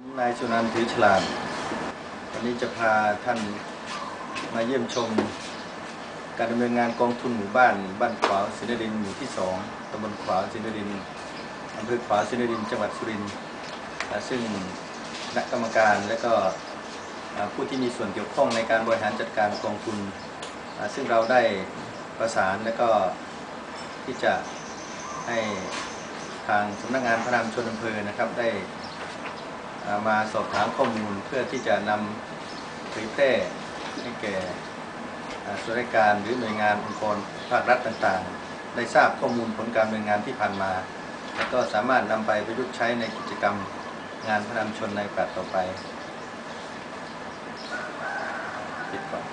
ผมนายสุนันท์ถือฉลาด วันนี้จะพาท่านมาเยี่ยมชม การดำเนินงานกองทุนหมู่บ้าน บ้านขวาวศินรินท์หมู่ที่สองตำบลขวาวศินรินท์อำเภอขวาวศินรินท์จังหวัดสุรินทร์ซึ่งคณะกรรมการและก็ผู้ที่มีส่วนเกี่ยวข้องในการบริหารจัดการกองทุน ซึ่งเราได้ประสานและก็ที่จะให้ทางสำนักงานพระนามชนอำเภอนะครับได้ มาสอบถามข้อมูลเพื่อที่จะนำเผยแพร่ให้แก่ส่วนราชการหรือหน่วยงานองค์กรภาครัฐต่างๆ ได้ทราบข้อมูลผลการดำเนินงานที่ผ่านมา แล้วก็สามารถนำไปประยุกต์ใช้ในกิจกรรมงานพระนำชนในโอกาสต่อไปปิดก่อน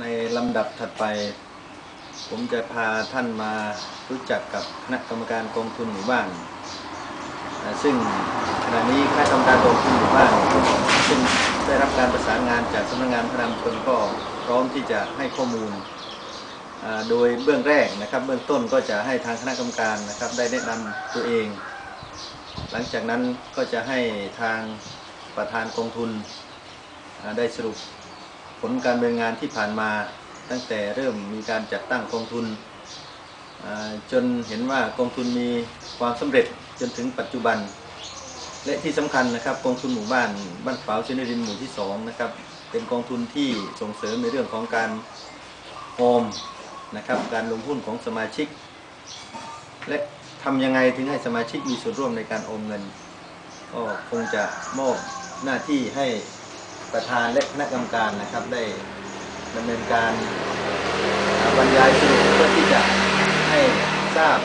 ใน ลำดับถัดไป ผมจะพาท่านมารู้จักกับคณะกรรมการกองทุนหมู่บ้าน ซึ่งขณะนี้คณะกรรมการกองทุนหมู่บ้านซึ่งได้รับการประสานงานจากสำนักงานพระนามชนก็พร้อมที่จะให้ข้อมูล โดยเบื้องแรกนะครับ เบื้องต้นก็จะให้ทางคณะกรรมการนะครับได้แนะนำตัวเอง หลังจากนั้นก็จะให้ทางประธานกองทุนได้สรุปผลการดำเนินงานที่ผ่านมา ตั้งแต่เริ่มมีการจัดตั้งกองทุนจนเห็นว่ากองทุนมีความสำเร็จจนถึงปัจจุบัน และที่สำคัญนะครับกองทุนหมู่บ้านบ้านฝาวเชนรินหมู่ที่สองนะครับเป็นกองทุนที่ส่งเสริมในเรื่องของการออมนะครับการลงทุนของสมาชิก และทำยังไงถึงให้สมาชิกมีส่วนร่วมในการออมเงิน ก็คงจะมอบหน้าที่ให้ประธานและคณะกรรมการนะครับได้ ดำเนินการบรรยายสรุปเพื่อที่จะให้ทราบ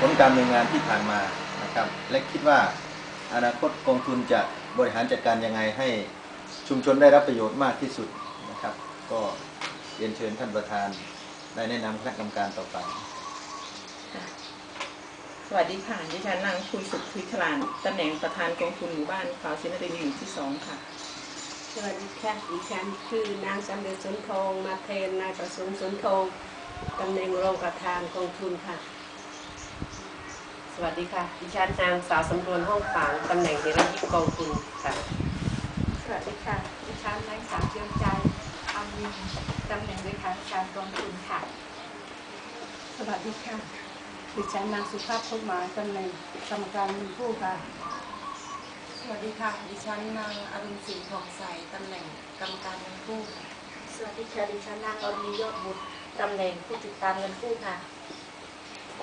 ผลการดำเนินงานที่ผ่านมานะครับ และคิดว่าอนาคตกองทุนจะบริหารจัดการยังไงให้ชุมชนได้รับประโยชน์มากที่สุดนะครับ ก็เรียนเชิญท่านประธานได้แนะนำคณะกรรมการต่อไปสวัสดีค่ะ ดิฉันนางคุณสุขทวิชลานตำแหน่งประธานกองทุนหมู่บ้านขาวชินรินอยู่ที่สองค่ะ สวัสดีค่ะดิฉันคือนางสำเร็จสนทองมาแทนนายประสงค์สนทองตำแหน่งรองประธานกองทุนค่ะ สวัสดีค่ะดิฉันนางสาวสำรวนห้องฝางตำแหน่งเฮรัญยิกกองทุนค่ะสวัสดีค่ะดิฉันนางสาวเจียมใจอาวินตำแหน่งเลขาธิการกองทุนค่ะ สวัสดีค่ะดิฉันนางสุภาพพุทธหมายตำแหน่งกรรมการเงินกู้ค่ะ สวัสดีค่ะ ดิฉันนางอรุณศรีทองใสตำแหน่งกรรมการเงินกู้ค่ะสวัสดีค่ะดิฉันนางอรียอดบุตรตำแหน่งผู้ติดตามเงินกู้ค่ะ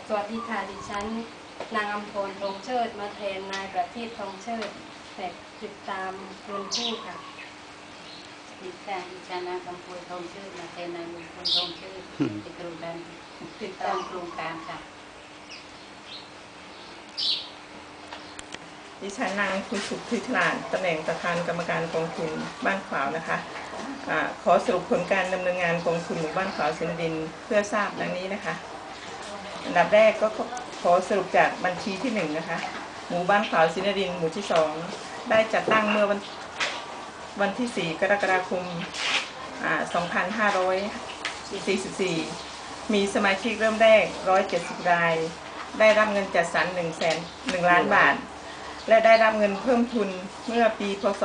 สวัสดีค่ะดิฉันนางอำพลทองเชิดมาแทนนายประทีปทองเชิดแต่ติดตามเงินกู้ค่ะดิฉันดิฉันนางกำพูทองชื่อมาแทนนายมงคลทองชื่อเป็นกลุ่มดันติดตามโครงการค่ะ ดิฉันนางคุณสุขทิชลานตำแหน่งประธานกรรมการกองทุนบ้านขวาวนะคะอาขอสรุปผลการดำเนินงานกองทุนหมู่บ้านขวาวชินรินเพื่อทราบดังนี้นะคะ อันดับแรกก็ขอสรุปจากบัญชีที่หนึ่งนะคะ หมู่บ้านขวาวชินรินหมู่ที่สองได้จัดตั้งเมื่อวันวันที่ 4 กรกฎาคมอ่า2544 มีสมาชิกเริ่มแรก 170 ราย ได้รับเงินจัดสรร1แสน1ล้านบาท และได้รับเงินเพิ่มทุนเมื่อปีพศ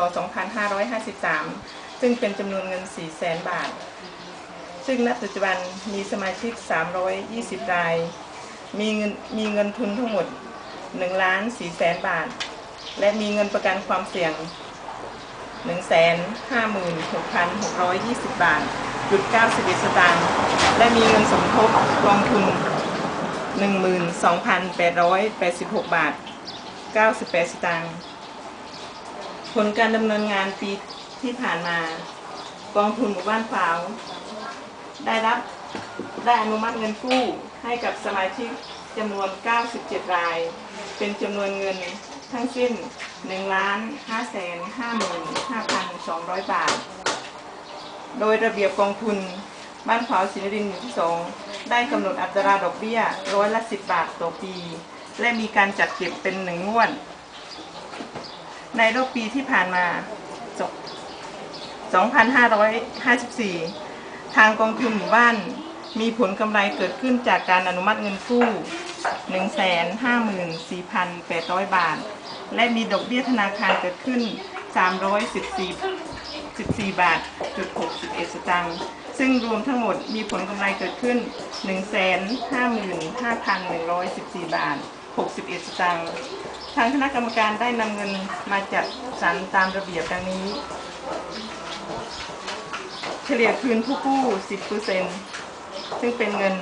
2553 ซึ่งเป็นจำนวนเงิน 4 0 0แสนบาท ซึ่งณปัจจุบันมีสมาชิก 320 ราย มีเงินมีเงินทุนทั้งหมด1ล้าน4แสนบาท และมีเงินประกันความเสี่ยง 156,620 บาทจุด91 สตางค์ และมีเงินสมทบกองทุน 12,886 บาท 98 สตางค์ ผลการดำเนินงานปีที่ผ่านมา กองทุนหมู่บ้านฝาว ได้รับได้อนุมัติเงินกู้ให้กับสมาชิกจำนวน 97 ราย เป็นจำนวนเงินทั้งสิ้น 1 ล้าน5แสน55,200 บาท โดยระเบียบกองทุนบ้านขวาวศิลดินหมู่ที่สองได้กำหนดอัตราดอกเบี้ยร้อยละสิบบาทต่อปี และมีการจัดเก็บเป็นหนึ่งงวด ในรอบปีที่ผ่านมาจบ2,554 ทางกองทุนหมู่บ้าน มีผลกำไรเกิดขึ้นจากการอนุมัติเงินกู้ 154,800 บาท และมีดอกเบี้ยธนาคารเกิดขึ้น 314 14 บาทจุด61 สตางค์ ซึ่งรวมทั้งหมดมีผลกำไรเกิดขึ้น 155,114 บาท 61 สตางค์ทางคณะกรรมการได้นำเงินมาจัดสรรตามระเบียบดังนี้ เฉลี่ยคืนผู้กู้ 10%ซึ่งเป็นเงิน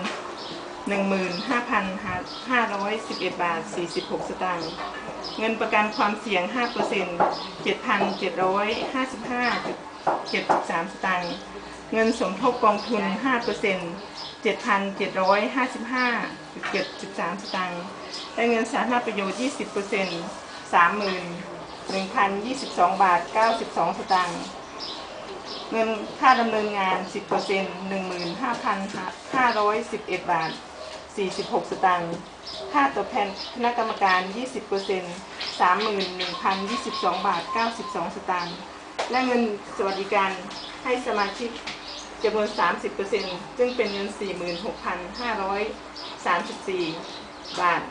15,511 บาท 46 สตางค์เงินประกันความเสี่ยง 5% 7,755.73 สตางค์เงินสมทบกองทุน 5% 7,755 7,755.73สตางค์และเงินสาธารณประโยชน์ 20% 31,022 บาท 92 สตางค์เงินค่าดำเนินงาน 10% 15,511 บาท 46 สตางค์ค่าตอบแทนคณะกรรมการ 20% 31,022 บาท 92 สตางค์และเงินสวัสดิการให้สมาชิกจำนวน 30%ซึ่งเป็นเงิน 34 บาท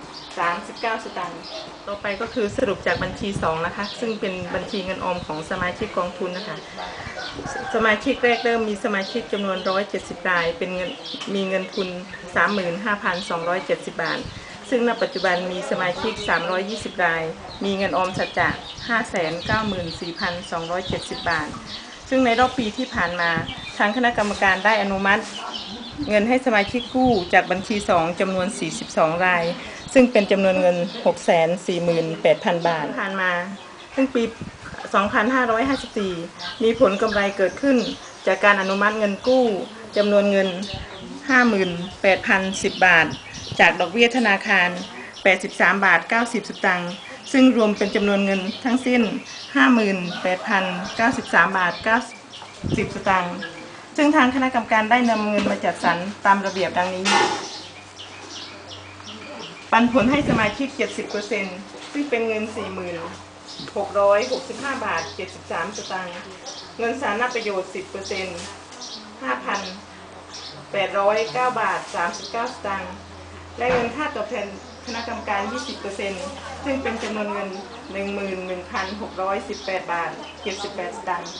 39 สตางค์ต่อไปก็คือสรุปจากบัญชี 2 นะคะ ซึ่งเป็นบัญชีเงินออมของสมาชิกกองทุนนะคะ สมาชิกแรกเริ่มมีสมาชิกจำนวน 170 ราย เป็นเงินมีเงินทุน 35,270 บาท ซึ่งณปัจจุบันมีสมาชิก 320 ราย มีเงินออมสัจจะ594,270 บาท ซึ่งในรอบปีที่ผ่านมาทางคณะกรรมการได้อนุมัติ เงินให้สมาชิกกู้จากบัญชี 2จำนวน 42 ราย ซึ่งเป็นจำนวนเงิน 648,000 บาทผ่านมาซึ่งปี 2554 มีผลกำไรเกิดขึ้น จากการอนุมัติเงินกู้จำนวนเงิน 58,010 บาท จากดอกเบี้ยธนาคาร 83 บาท 90 สตางค์ซึ่งรวมเป็นจำนวนเงินทั้งสิ้น 58,093 บาท 90 สตางค์ ซึ่งทางคณะกรรมการได้นำเงินมาจัดสรรตามระเบียบดังนี้ ปันผลให้สมาชิก 70%ซึ่งเป็นเงิน 4665 บาท 73 สตางค์ เงินสาธารณประโยชน์ 10% 5,809 บาท 39 สตางค์ และเงินค่าตอบแทนคณะกรรมการ 20%ซึ่งเป็นจำนวนเงิน 11,618 บาท 78 สตางค์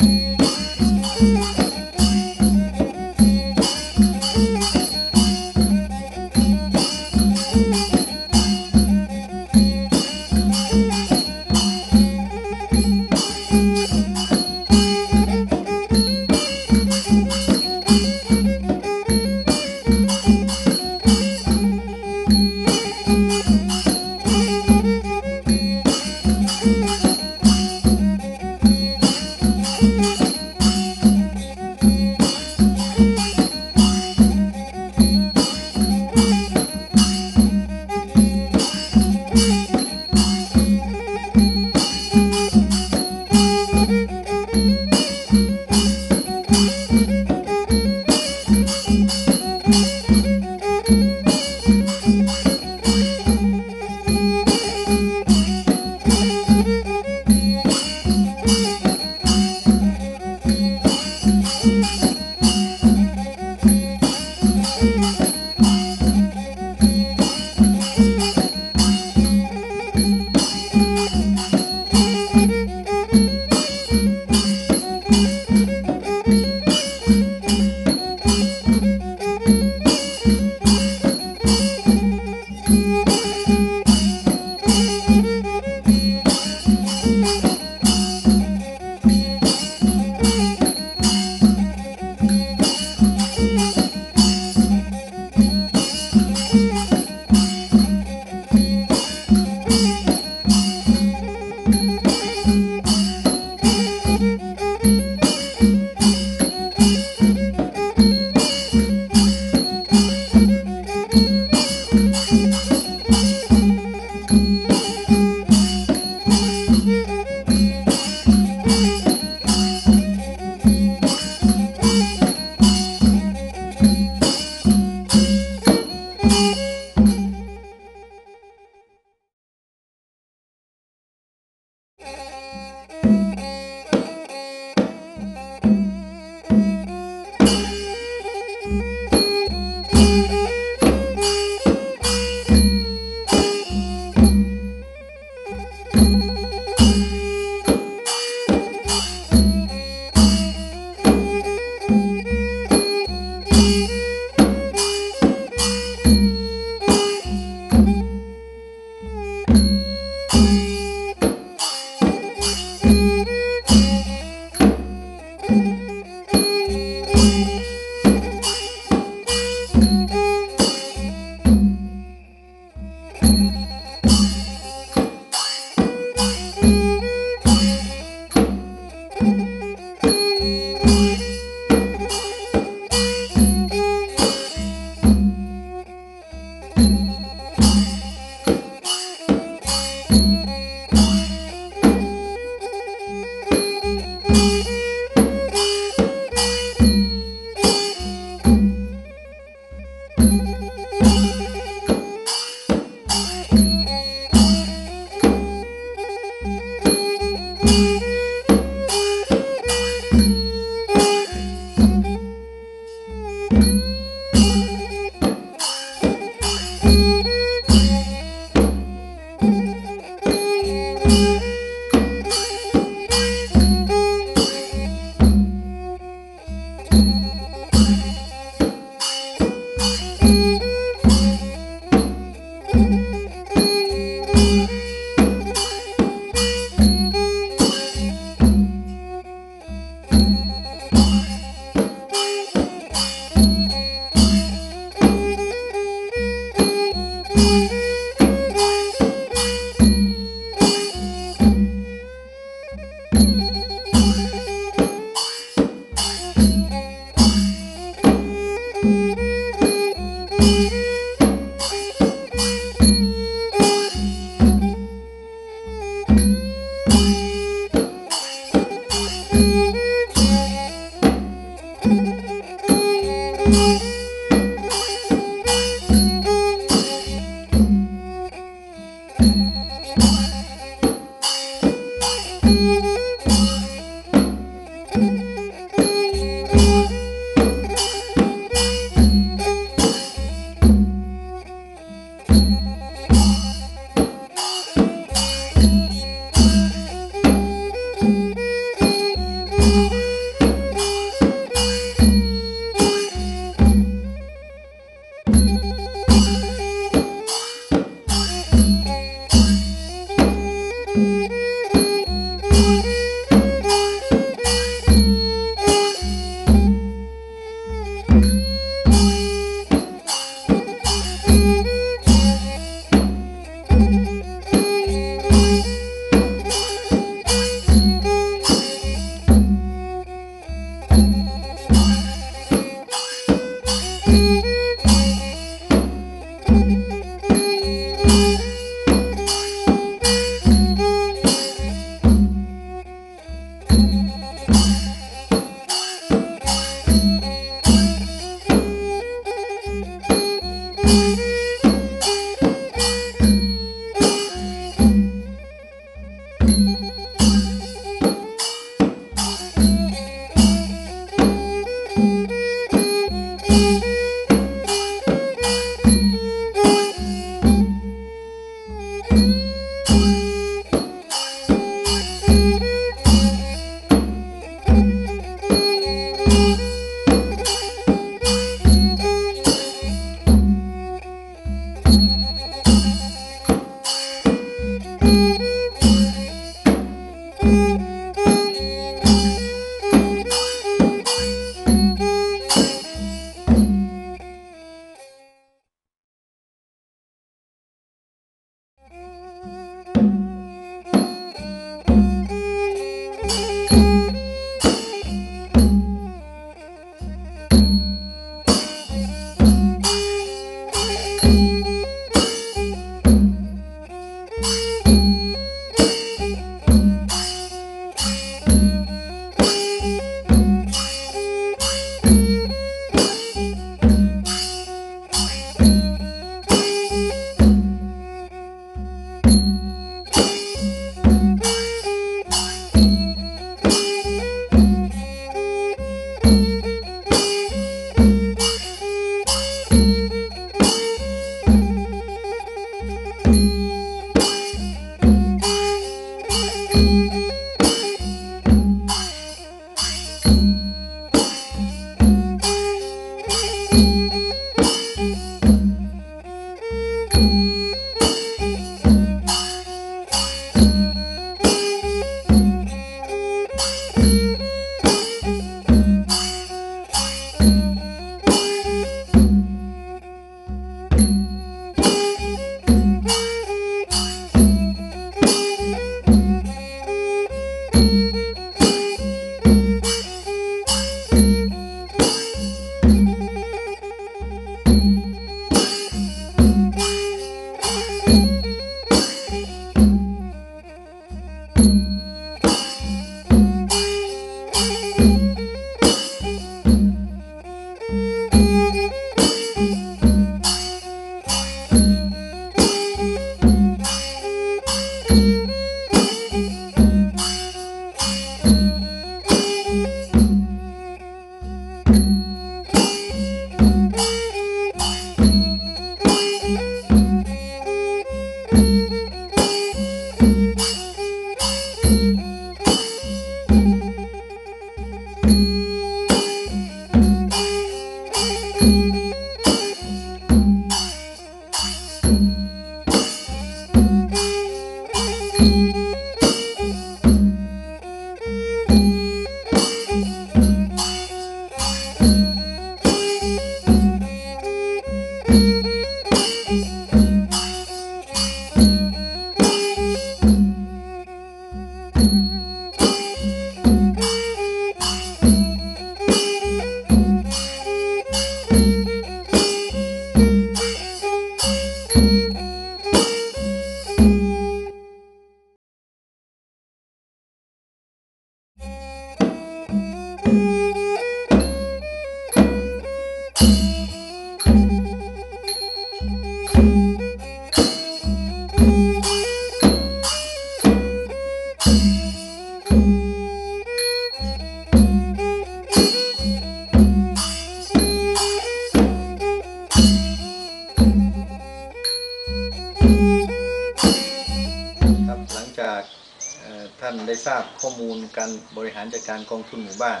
การบริหารจัดการกองทุนหมู่บ้าน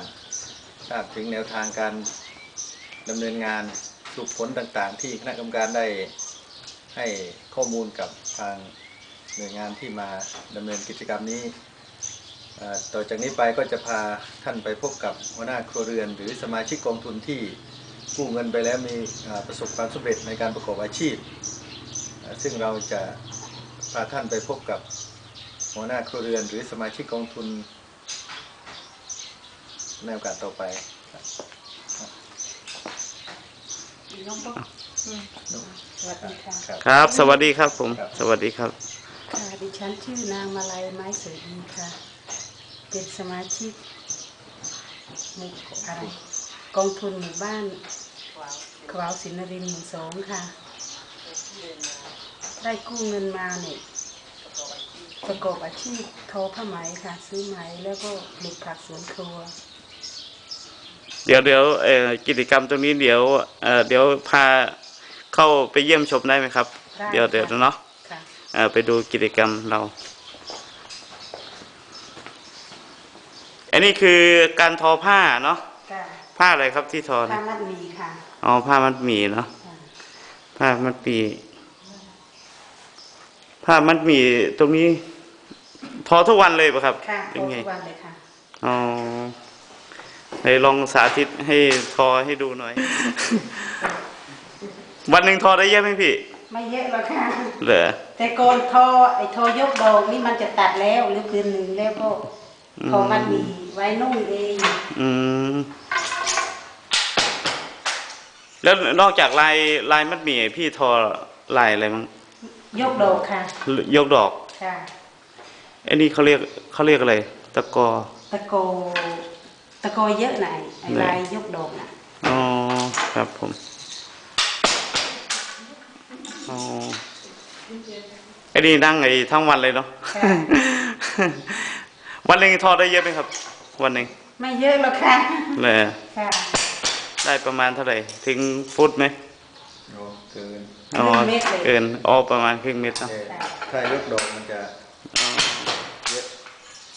ทราบถึงแนวทางการดำเนินงานสรุปผลต่างๆ ที่คณะกรรมการได้ให้ข้อมูลกับทางหน่วยงานที่มาดำเนินกิจกรรมนี้ ต่อจากนี้ไปก็จะพาท่านไปพบกับหัวหน้าครัวเรือน หรือสมาชิกกองทุนที่กู้เงินไปแล้วมีประสบความสำเร็จในการประกอบอาชีพ ซึ่งเราจะพาท่านไปพบกับหัวหน้าครัวเรือน หรือสมาชิกกองทุน ในโอกาสต่อไปสวัสดีค่ะครับ ครับ สวัสดีครับผมครับสวัสดีครับ ค่ะดิฉันชื่อนางมาลัยไม้สวยอินค่ะ เป็นสมาชิกหมู่อะไรกองทุนหมู่บ้านขวาวสินนรินทร์หมู่สองค่ะ ได้กู้เงินมาเนี่ยประกอบอาชีพทอผ้าไหมค่ะ ซื้อไหมแล้วก็ปลูกผักสวนครัว เดี๋ยวเดี๋ยวเอ่อกิจกรรมตรงนี้เดี๋ยวเอ่อเดี๋ยวพาเข้าไปเยี่ยมชมได้ไหมครับได้เดี๋ยวค่ะเดี๋ยวเนาะค่ะเอ่อไปดูกิจกรรมเรา อันนี้คือการทอผ้าเนาะค่ะผ้าอะไรครับที่ทอผ้าเนี่ยมัดหมีค่ะอ๋อผ้ามัดหมี่เนาะค่ะผ้ามัดหมี่ผ้ามัดหมี่ตรงนี้ ทอทุกวันเลยปะครับค่ะเป็โตนไงทุกวันเลยค่ะอ๋อ ไหนลองสาธิตให้ทอให้ดูหน่อย วันหนึ่งทอได้เยอะไหมพี่ ไม่เยอะหรอกค่ะเหรอแต่ก่อนทอไอ้ทอยกดอกนี่มันจะตัดแล้วหรือคืนหนึ่งแล้วก็ทอมันมีไว้นุ่งเองอืมแล้วนอกจากลายลายมัดหมี่พี่ทอลายอะไรมั้งยกดอกค่ะ ยกดอกค่ะไอ้นี่เขาเรียกเขาเรียกอะไร ตะกอ ตะโก ตะโกเยอะหน่อยไอ้ไหนลายยกดอกน่ะอ๋อครับผมอ๋อไอ้นี่นั่งไอ้ทั้งวันเลยเนาะค่ะวันหนึ่งทอได้เยอะไหมครับ วันหนึ่งไม่เยอะหรอกค่ะเลยค่ะได้ประมาณเท่าไหร่ถึงฟุตไหมโอ้เกินอ๋อครึ่งเม็ดเลยเกินอ๋อประมาณครึ่งเมตรเนอะแต่ถ้ายกดอกมันจะอ๋อเยอะ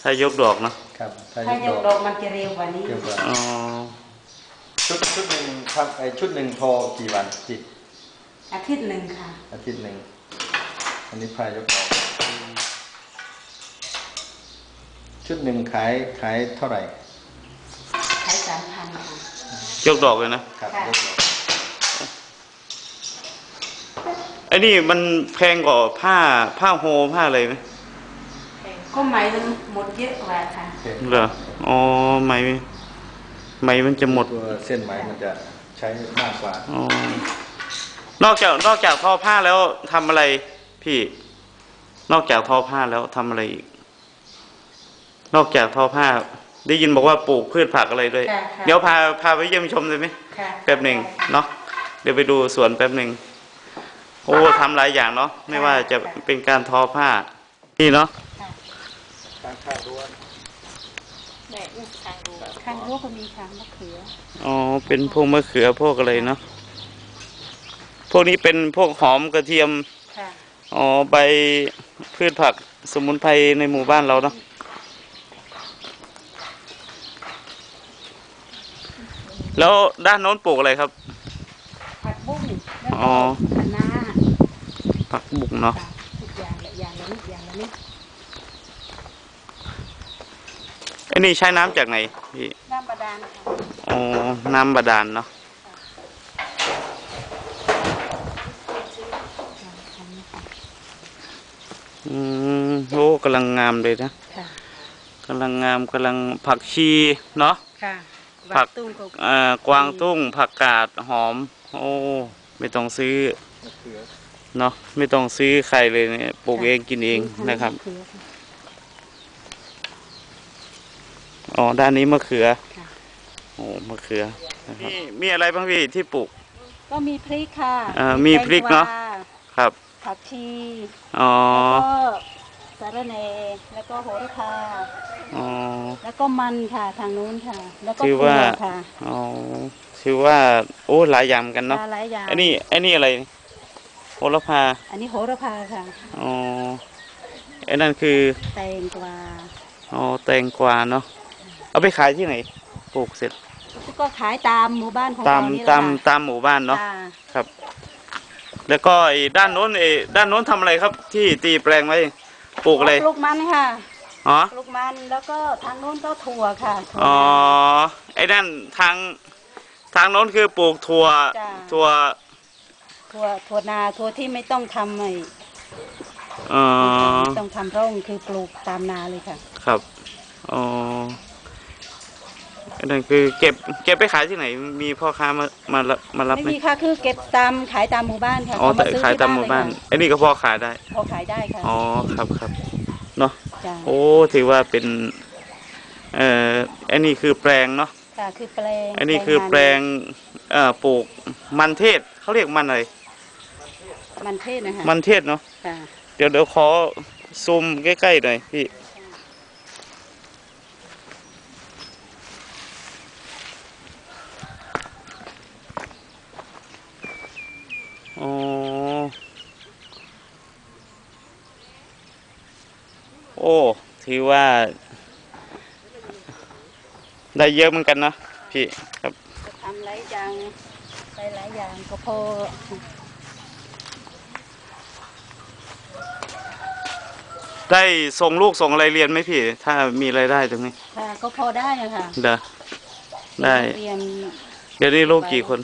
ถ้ายกดอกเนาะครับถ้าถ้ายยกกดดออกกมันจะเร็วกว่านี้เยอะกว่าอ๋อชุดชุดหนึ่งครับไอชุดหนึ่งทอกี่วันจิตอาทิตย์หนึ่งค่ะ อาทิตย์หนึ่งอันนี้พายยกดอกชุดหนึ่งขายขายเท่าไหร่ขายสามพันค่ะ ยกดอกเลยนะครับค่ะ ยกดอกไอ้นี่มันแพงกว่าผ้าผ้าโฮผ้าอะไรไหม ก็ไหมมันหมดเยอะกว่าค่ะโอเคเหรออ๋อไหมไหมมันจะหมดตัวเส้นไหมมันจะใช้มากกว่าอ๋อนอกจากนอกจากทอผ้าแล้วทำอะไรพี่ นอกจากทอผ้าแล้วทำอะไรอีก นอกจากทอผ้า ได้ยินบอกว่าปลูกพืชผักอะไรด้วยค่ะค่ะเดี๋ยวพาพาไปเยี่ยมชมเลยไหมค่ะแป๊บหนึ่งเนาะเดี๋ยวไปดูสวนแป๊บหนึ่งโอ้ทำหลายอย่างเนาะไม่ว่าจะเป็นการทอผ้านี่เนาะ ตั้งค่ารั้วข้างรั้วก็มีค่ะมะเขือ อ๋อ เป็นพวกมะเขือพวกอะไรเนาะ พวกนี้เป็นพวกหอมกระเทียมค่ะอ๋อ ใบพืชผักสมุนไพรในหมู่บ้านเราเนาะแล้วด้านโน้นปลูกอะไรครับ ผักบุ้งแล้วอ๋ก็อคะน้าผักบุกเนาะค่ะทุกอย่างละอย่างละนิดอย่างละนิด ไอ้นี่ใช้น้ำจากไหนพี่น้ำบาดาลค่ะอ๋อน้ำบาดาลเนาะอืมโอ้กำลังงามเลยนะค่ะกำลังงามกำลังผักชีเนาะ ค่ะผักตุ้งก็อ่ากวางตุ้งผักกาดหอม โอ้ไม่ต้องซื้อมะเขือเนาะไม่ต้องซื้อใครเลยเนี่ยปลูกเองกินเองนะครับมเขือค่ะ อ๋อ ด้านนี้มะเขือค่ะโอ้ มะเขือนะครับ มีมีอะไรบ้างพี่ที่ปลูก ก็มีพริกค่ะอ่ามีพริกเนอะ แตงกวครับ ผักชีอ๋อ แล้วก็สาระแหน่แล้วก็โหระพา อ๋อ แล้วก็มันค่ะทางนู้นค่ะ แล้วก็ถือถั่วว่าค่ะอ๋อถือว่า โอ้ หลายอย่างเหมือนกันเนาะปลาหลายอย่างอันนี้ อันนี้อะไรโหระพา อันนี้โหระพาค่ะ อ๋อไอ้นั่นคือ แตงกวา อ๋อ แตงกวาเนาะ เอาไปขายที่ไหนปลูกเสร็จ ก็ขายตามหมู่บ้านของตามเรานี่แหละตามค่ะตามหมู่บ้านเนาะจ้ครับ แล้วก็ไอ้ด้านโน้นไอ้ด้านโน้นทำอะไรครับ ที่ตีแปลงไว้ปลูกอะไรปลูกมันค่ะอ๋อปลูกมันแล้วก็ทางนู้นก็ถั่วค่ะถั่ว อ๋อไอ้นั่นทางทางโน้นคือปลูกถั่วจ้ะ ถั่วถั่วถั่วนาถั่วที่ไม่ต้องทำไอ้เอ่อไม่ต้องทำร่องคือปลูกตามนาเลยค่ะ ครับอ๋อไอ้นั่นคือเก็บเก็บไปขายที่ไหน มีพ่อค้ามามารับมารับไม่ไหมมีค่ะคือเก็บตามขายตามหมู่บ้านค่ะอ๋อเขแต่ซื้อขายที่ตามหมู่บ้านเลยค่ะไอ้นี่ก็พอขายได้ พอขายได้ค่ะอ๋อครับครับเนาะจ้ะโอ้ถือว่าเป็นเอ่อไอ้นี่คือแปลงเนาะค่ะคือแปลงอันนี้คือแปลงเอ่อปลูกมันเทศเขาเรียกมันอะไรมันเทศนะคะมันเทศเนาะค่ะเดี๋ยวเดี๋ยวขอซูมใกล้ๆหน่อยพี่ อ๋อโอ้ถือว่า ได้เยอะเหมือนกันนะพี่ครับทำหลายอย่างไปหลายอย่างก็พอได้ส่งลูกส่งอะไรเรียนไหมพี่ ถ้ามีรายได้ตรงนี้ ค่ะ ก็พอได้อะค่ะเด้อได้ เรียน เดี๋ยวนี้ลูกกี่คน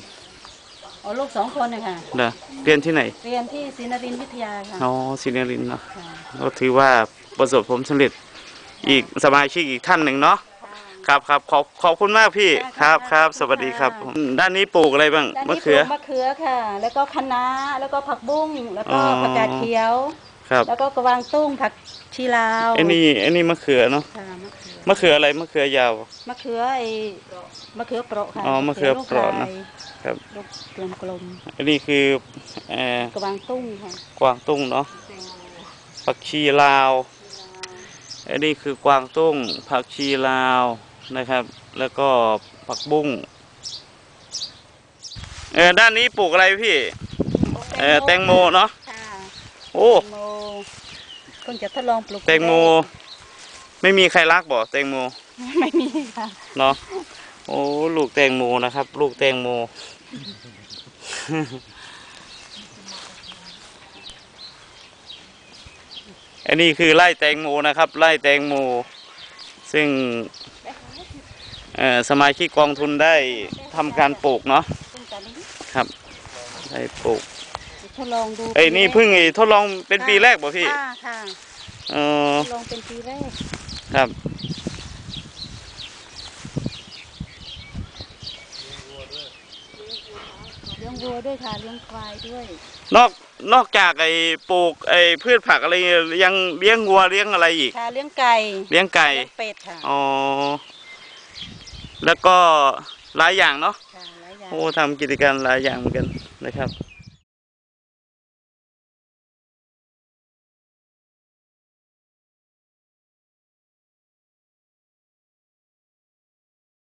อ๋อลูกสองคนนะคะเด้อเรียนที่ไหน เรียนที่ศรีนรินทร์วิทยาค่ะอ๋อซิเนรินทร์เนาะค่ะก็ถือว่าประสบผลสำเร็จอีกสมาชิกอีกท่านหนึ่งเนาะครับครับขอบขอบคุณมากพี่ครับครับ สวัสดีครับผมด้านนี้ปลูกอะไรบ้างด้านมะนี้ปเขืลูอกมะเขือค่ะ แล้วก็คะน้าแล้วก็ผักบุ้งแล้วก็อ๋อผักกาดเขียว ครับแล้วก็กระวางตุ้งผักชีลาวไอ้นี่ไอ้นี่มะเขือเนาะค่ะมะเขือ มะเขืออะไรมะเขือยาว มะเขือไอ้มะเขือเปราะค่ะอ๋อมะเขือเปราะนะลูกลายครับ ลูกกลมกลมอันนี้คือเอ่อๆกระวางตุ้งค่ะกวางตุ้งเนาะผักชีลาว อันนี้คือกวางตุ้ง ผักชีลาวนะครับ แล้วก็ผักบุ้งเออด้านนี้ปลูกอะไรพี่เออแตงโมเนาะค่ะโอ้แตงโมเพิ่งจะทดลองปลูกแตงโม ไม่มีใครรักบ่แตงโมไม่มีค่ะเนาะโอ้ลูกแตงโมนะครับ ลูกแตงโม อันนี้คือไร่แตงโมนะครับไร่แตงโม ซึ่งเอ่อสมาชิกกองทุนได้ทำการปลูกเนาะซึ่งตอนนี้ครับ ได้ปลูกจะทดลองดูไอ้ยนี่เพิ่งไอ้ทดลองเป็นปีแรกบ่พี่ค่ะค่ะเออทดลองเป็นปีแรก ครับเลี้ยงวัวด้วยค่ะเลี้ยงควายด้วยนอกนอกจากไอ้ปลูกไอ้พืชผักอะไรยังเลี้ยงวัวเลี้ยงอะไรอีก ค่ะเลี้ยงไก่เลี้ยงไก่เลี้ยงเป็ดค่ะอ๋อแล้วก็หลายอย่างเนาะค่ะหลายอย่างโอ้ทำกิจการหลายอย่างเหมือนกันนะครับ